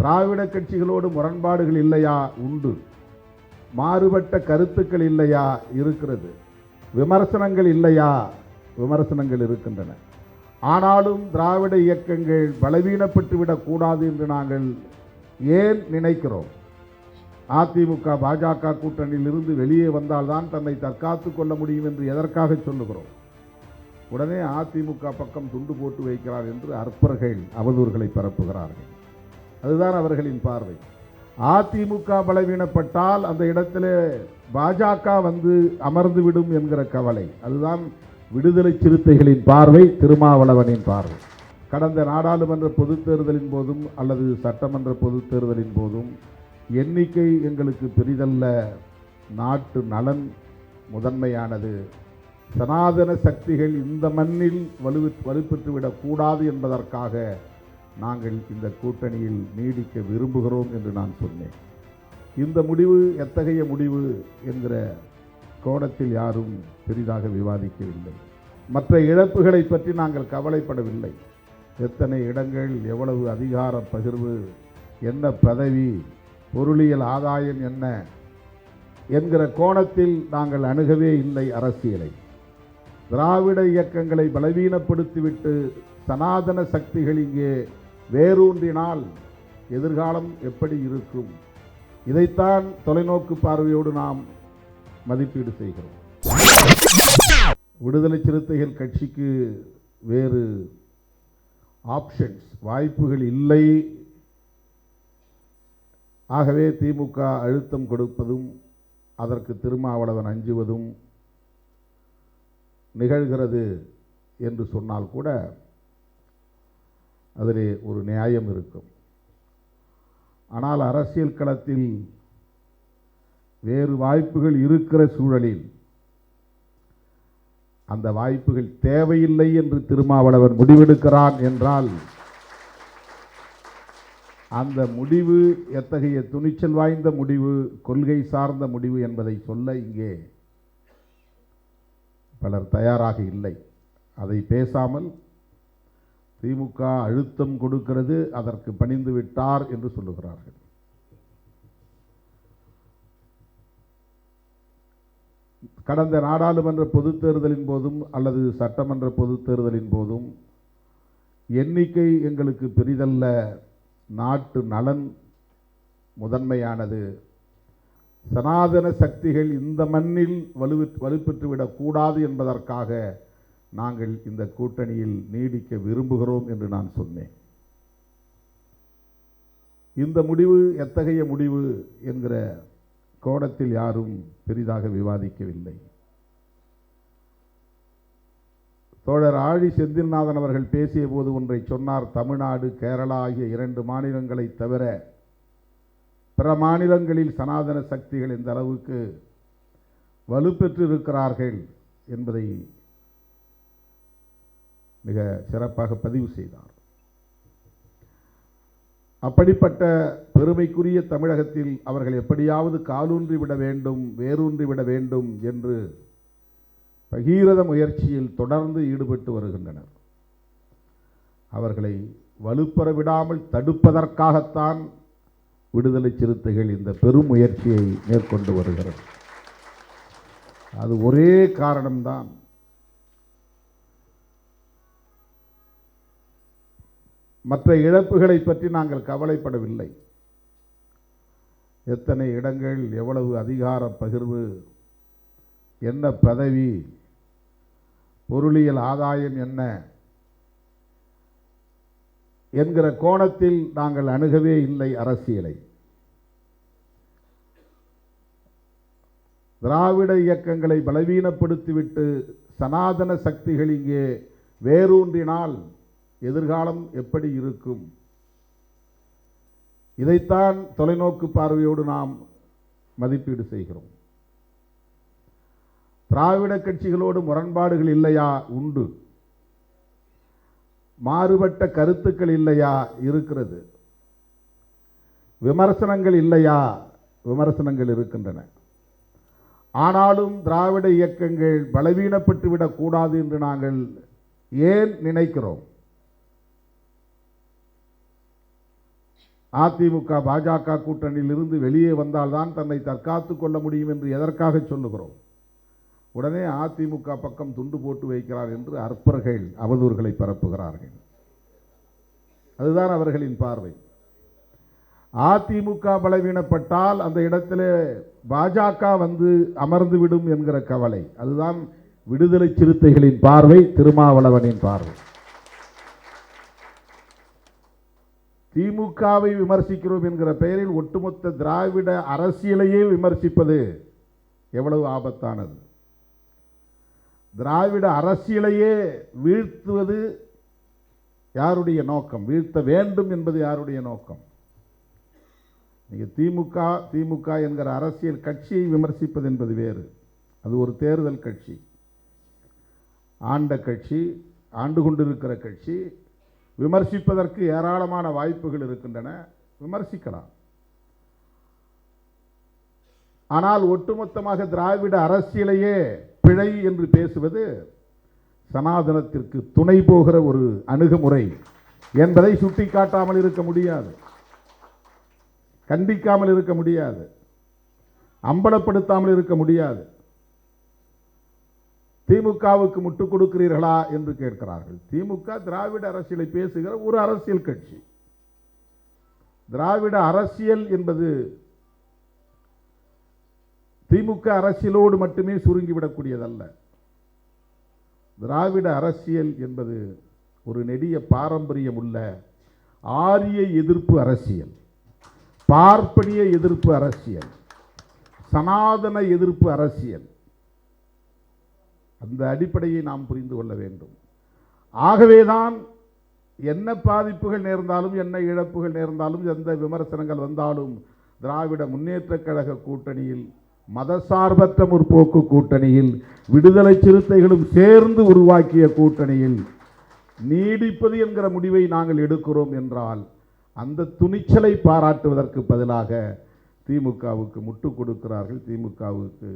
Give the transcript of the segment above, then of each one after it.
திராவிட கட்சிகளோடு முரண்பாடுகள் இல்லையா? உண்டு. மாறுபட்ட கருத்துக்கள் இல்லையா? இருக்கிறது. விமர்சனங்கள் இல்லையா? விமர்சனங்கள் இருக்கின்றன. ஆனாலும் திராவிட இயக்கங்கள் பலவீனப்பட்டு விடக்கூடாது என்று நாங்கள் ஏன் நினைக்கிறோம்? அதிமுக பாஜக கூட்டணியில் இருந்து வெளியே வந்தால்தான் தன்னை தற்காத்து கொள்ள முடியும் என்று எதற்காக சொல்லுகிறோம்? உடனே அதிமுக பக்கம் துண்டு போட்டு வைக்கிறார் என்று அற்பர்கள் அவதூறுகளை பரப்புகிறார்கள். அதுதான் அவர்களின் பார்வை. அதிமுக பலவீனப்பட்டால் அந்த இடத்திலே பாஜக வந்து அமர்ந்து விடும் என்கிற கவலை. அதுதான் விடுதலை சிறுத்தைகளின் பார்வை திருமாவளவனின் பார்வை. கடந்த நாடாளுமன்ற பொதுத் தேர்தலின் போதும் அல்லது சட்டமன்ற பொதுத் தேர்தலின் போதும் எண்ணிக்கை எங்களுக்கு பெரிதல்ல. நாட்டு நலன் முதன்மையானது. சனாதன சக்திகள் இந்த மண்ணில் வலு வலுப்பெற்றுவிடக்கூடாது என்பதற்காக நாங்கள் இந்த கூட்டணியில் நீடிக்க விரும்புகிறோம் என்று நான் சொன்னேன். இந்த முடிவு எத்தகைய முடிவு என்கிற கோணத்தில் யாரும் பெரிதாக விவாதிக்கவில்லை. மற்ற இழப்புகளை பற்றி நாங்கள் கவலைப்படவில்லை. எத்தனை இடங்கள் எவ்வளவு அதிகார பகிர்வு என்ன பதவி பொருளியல் ஆதாயம் என்ன என்கிற கோணத்தில் நாங்கள் அணுகவே இல்லை அரசியலை. திராவிட இயக்கங்களை பலவீனப்படுத்திவிட்டு சனாதன சக்திகள் இங்கே வேரூன்றினால் எதிர்காலம் எப்படி இருக்கும்? இதைத்தான் தொலைநோக்கு பார்வையோடு நாம் மதிப்பீடு செய்கிறோம். விடுதலை சிறுத்தைகள் கட்சிக்கு வேறு ஆப்ஷன்ஸ் வாய்ப்புகள் இல்லை. ஆகவே திமுக அழுத்தம் கொடுப்பதும் அதற்கு திருமாவளவன் அஞ்சுவதும் நிகழ்கிறது என்று சொன்னால் கூட அதில் ஒரு நியாயம் இருக்கும். ஆனால் அரசியல் களத்தில் வேறு வாய்ப்புகள் இருக்கிற சூழலில் அந்த வாய்ப்புகள் தேவையில்லை என்று திருமாவளவன் முடிவெடுக்கிறான் என்றால் அந்த முடிவு எத்தகைய துணிச்சல் வாய்ந்த முடிவு கொள்கை சார்ந்த முடிவு என்பதை சொல்ல இங்கே பலர் தயாராக இல்லை. அதை பேசாமல் திமுக அழுத்தம் கொடுக்கிறது அதற்கு பணிந்து விட்டார் என்று சொல்லுகிறார்கள். கடந்த நாடாளுமன்ற பொதுத் தேர்தலின் போதும் அல்லது சட்டமன்ற பொதுத் தேர்தலின் போதும் எண்ணிக்கை எங்களுக்கு பெரிதல்ல. நாட்டு நலன் முதன்மையானது. சனாதன சக்திகள் இந்த மண்ணில் வலு வலுப்பெற்றுவிடக்கூடாது என்பதற்காக நாங்கள் இந்த கூட்டணியில் நீடிக்க விரும்புகிறோம் என்று நான் சொன்னேன். இந்த முடிவு எத்தகைய முடிவு என்கிற கோணத்தில் யாரும் பெரிதாக விவாதிக்கவில்லை. தோழர் ஆழி செந்தில்நாதன் அவர்கள் பேசிய போது ஒன்றை சொன்னார் தமிழ்நாடு கேரளா ஆகிய இரண்டு மாநிலங்களை தவிர பிற மாநிலங்களில் சனாதன சக்திகள் இந்த அளவுக்கு வலுப்பெற்று இருக்கிறார்கள் என்பதை மிக சிறப்பாக பதிவு செய்தார். அப்படிப்பட்ட பெருமைக்குரிய தமிழகத்தில் அவர்கள் எப்படியாவது காலூன்றி விட வேண்டும் வேரூன்றி விட வேண்டும் என்று பகீரத முயற்சியில் தொடர்ந்து ஈடுபட்டு வருகின்றனர். அவர்களை வலுப்பெற விடாமல் தடுப்பதற்காகத்தான் விடுதலை சிறுத்தைகள் இந்த பெரும் முயற்சியை மேற்கொண்டு வருகிறது. அது ஒரே காரணம்தான். மற்ற இழப்புகளை பற்றி நாங்கள் கவலைப்படவில்லை. எத்தனை இடங்கள் எவ்வளவு அதிகார பகிர்வு என்ன பதவி பொருளியல் ஆதாயம் என்ன என்கிற கோணத்தில் நாங்கள் அணுகவே இல்லை அரசியலை. திராவிட இயக்கங்களை பலவீனப்படுத்திவிட்டு சனாதன சக்திகள் இங்கே வேரூன்றினால் எதிர்காலம் எப்படி இருக்கும்? இதைத்தான் தொலைநோக்கு பார்வையோடு நாம் மதிப்பீடு செய்கிறோம். திராவிட கட்சிகளோடு முரண்பாடுகள் இல்லையா? உண்டு. மாறுபட்ட கருத்துக்கள் இல்லையா? இருக்கிறது. விமர்சனங்கள் இல்லையா? விமர்சனங்கள் இருக்கின்றன. ஆனாலும் திராவிட இயக்கங்கள் பலவீனப்பட்டு விடக்கூடாது என்று நாங்கள் ஏன் நினைக்கிறோம்? அதிமுக பாஜக கூட்டணியில் இருந்து வெளியே வந்தால்தான் தன்னை தற்காத்து கொள்ள முடியும் என்று எதற்காக சொல்லுகிறோம்? உடனே அதிமுக பக்கம் துண்டு போட்டு வைக்கிறார் என்று அற்பர்கள் அவதூறுகளை பரப்புகிறார்கள். அதுதான் அவர்களின் பார்வை. அதிமுக பலவீனப்பட்டால் அந்த இடத்திலே பாஜக வந்து அமர்ந்துவிடும் என்கிற கவலை. அதுதான் விடுதலை சிறுத்தைகளின் பார்வை திருமாவளவனின் பார்வை. திமுகவை விமர்சிக்கிறோம் என்கிற பெயரில் ஒட்டுமொத்த திராவிட அரசியலையே விமர்சிப்பது எவ்வளவு ஆபத்தானது. திராவிட அரசியலையே வீழ்த்துவது யாருடைய நோக்கம்? வீழ்த்த வேண்டும் என்பது யாருடைய நோக்கம்? நீங்கள் திமுக திமுக என்கிற அரசியல் கட்சியை விமர்சிப்பது என்பது வேறு. அது ஒரு தேர்தல் கட்சி. ஆண்ட கட்சி ஆண்டு கொண்டிருக்கிற கட்சி விமர்சிப்பதற்கு ஏராளமான வாய்ப்புகள் இருக்கின்றன. விமர்சிக்கலாம். ஆனால் ஒட்டுமொத்தமாக திராவிட அரசியலையே பிழை என்று பேசுவது சனாதனத்திற்கு துணை போகிற ஒரு அணுகுமுறை என்பதை சுட்டிக்காட்டாமல் இருக்க முடியாது. கண்டிக்காமல் இருக்க முடியாது. அம்பலப்படுத்தாமல் இருக்க முடியாது. திமுகவுக்கு முட்டுக் கொடுக்கிறீர்களா என்று கேட்கிறார்கள். திமுக திராவிட அரசியலை பேசுகிற ஒரு அரசியல் கட்சி. திராவிட அரசியல் என்பது திமுக அரசியலோடு மட்டுமே சுருங்கிவிடக்கூடியதல்ல. திராவிட அரசியல் என்பது ஒரு நெடிய பாரம்பரியம் உள்ள ஆரிய எதிர்ப்பு அரசியல் பார்ப்பனிய எதிர்ப்பு அரசியல் சனாதன எதிர்ப்பு அரசியல். அந்த அடிப்படையை நாம் புரிந்து கொள்ள வேண்டும். ஆகவேதான் என்ன பாதிப்புகள் நேர்ந்தாலும் என்ன இழப்புகள் நேர்ந்தாலும் எந்த விமர்சனங்கள் வந்தாலும் திராவிட முன்னேற்ற கழக கூட்டணியில் மதசார்பற்ற முற்போக்கு கூட்டணியில் விடுதலை சிறுத்தைகளும் சேர்ந்து உருவாக்கிய கூட்டணியில் நீடிப்பது என்கிற முடிவை நாங்கள் எடுக்கிறோம் என்றால் அந்த துணிச்சலை பாராட்டுவதற்கு பதிலாக திமுகவுக்கு முட்டு கொடுக்கிறார்கள். திமுகவுக்கு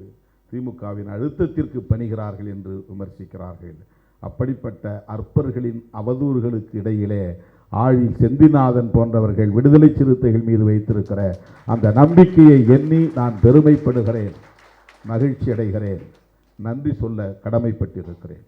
திமுகவின் அழுத்தத்திற்கு பணிகிறார்கள் என்று விமர்சிக்கிறார்கள். அப்படிப்பட்ட அற்பர்களின் அவதூறுகளுக்கு இடையிலே ஆழி செந்திநாதன் போன்றவர்கள் விடுதலை சிறுத்தைகள் மீது வைத்திருக்கிற அந்த நம்பிக்கையை எண்ணி நான் பெருமைப்படுகிறேன் மகிழ்ச்சி அடைகிறேன் நன்றி சொல்ல கடமைப்பட்டிருக்கிறேன்.